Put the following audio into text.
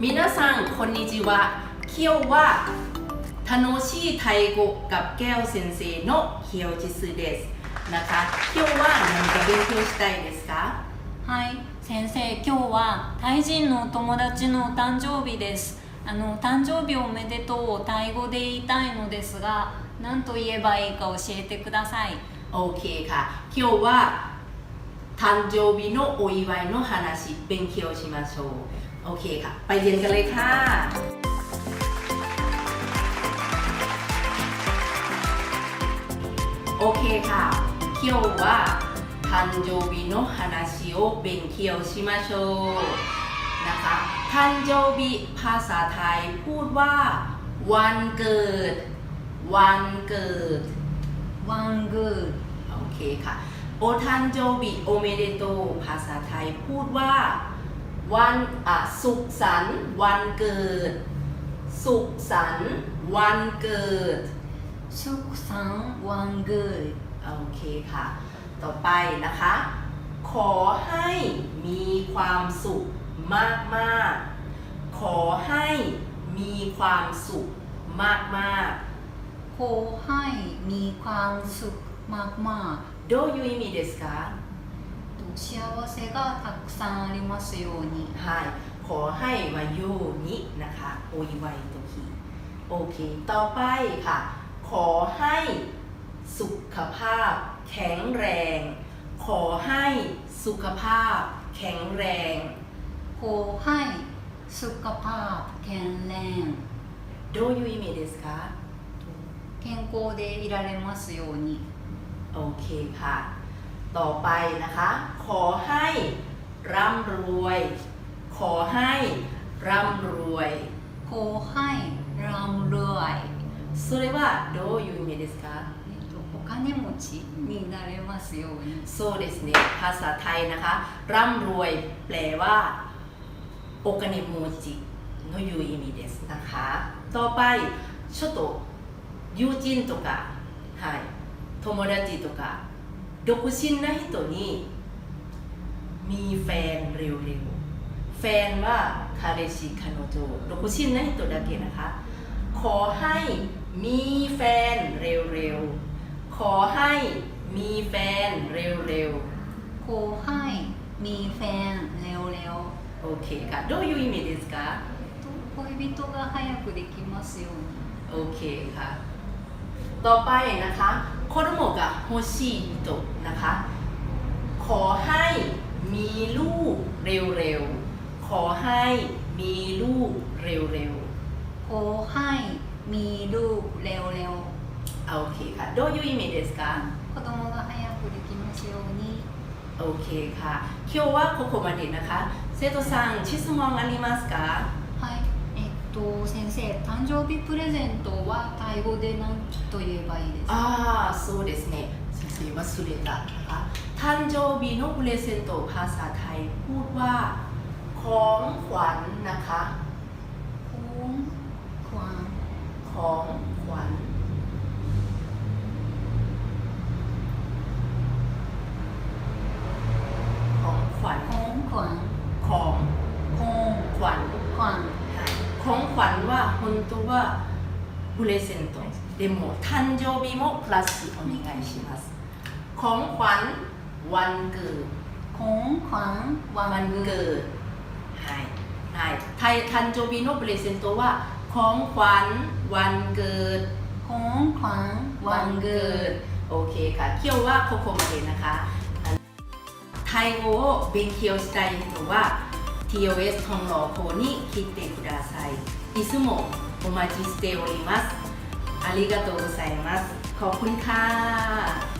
皆さんこんにちは今日は楽しいタイ語กับแก้ว先生のひよじすですนะคะ今日は何か勉強したいですかはい先生今日はタイ人のお友達のお誕生日ですあの誕生日おめでとうをタイ語で言いたいのですが何と言えばいいか教えてください โอเคค่ะ今日は誕生日のお祝いの話勉強しましょう โอเคค่ะ ไปเรียนกันเลยค่ะ โอเคค่ะ今日は誕生日の話を勉強しましょうนะคะ誕生日ภาษาไทยพูดว่า วันเกิด วันเกิด ワングー โอเคค่ะ โอทันโจบิโอเมเดโตภาษาไทยพูดว่า วันอ่ะสุขสันต์วันเกิด สุขสันต์วันเกิด ショクさんワングー โอเคค่ะ ต่อไปนะคะ ขอให้มีความสุขมากมากๆขอให้มีความสุขมากมาก ขอให้มีความสุขมากมาก ๆどういう意味ですかๆと 幸せがたくさんありますようにはい、ขอให้มาโยนินะคะ โอยิไวโตคิโอเค ต่อไปค่ะ ขอให้สุขภาพแข็งแรง ขอให้สุขภาพแข็งแรง ขอให้สุขภาพแข็งแรง โดยูอิมิเดสคะ 健康でいられますように โอเคค่ะ ต่อไปนะคะ ขอให้ร่ำรวย ขอให้ร่ำรวย ขอให้ร่ำรวย それはどういう意味ですかえっとお金持ちになれますように そうですねภาษาไทยนะคะ ร่ำรวย แปลว่าโอกาเนโมจิのいう意味ですนะคะ ต่อไปちょっと友人とか、はい、友達とか 独身な人にมีแฟนเร็วๆ แฟนว่าคาเรชิคาโนโจ独身な人だけนะคะ ขอให้มีแฟนเร็วๆ ขอให้มีแฟนเร็ว ขอให้มีแฟนเร็ว ๆ โอเคค่ะ どういう意味ですかๆと恋人が早くできますように โอเคค่ะ ต่อไปนะคะ โคโดโมะโฮชิโตะนะคะ ขอให้มีลูกเร็วๆ ขอให้มีลูกเร็ว ขอให้มีลูกเร็ว ๆ โอเคค่ะ どういう意味ですかๆ子供が早くできますように โอเคค่ะ今日はここまでนะคะ生徒さん質問ありますかはいえっ と先生誕生日プレゼントはタイ語で何と言えばいいですかああそうですね先生忘れたนะคะ誕生日のプレゼントภาษาไทยพูดว่า ของขวัญนะคะ ของขวัญ ของขวัญของขวัญ ของขวัญ ของ ของ は本当はプレゼントでも誕生日もプラスお願いしますของขวัญวันเกิด ของขวัญวั วัน นเกิ เกิ ด ดはいはいไทยทันโจบิโนプレゼントはของขวัญวันเกิด ของขวัญวันเกิด โอเคค่ะ今日はここまでนะคะタイ語を勉強したい人は TOS トンロー校に来てくださいいつも お待ちしておりますありがとうございますขอบคุณค่ะ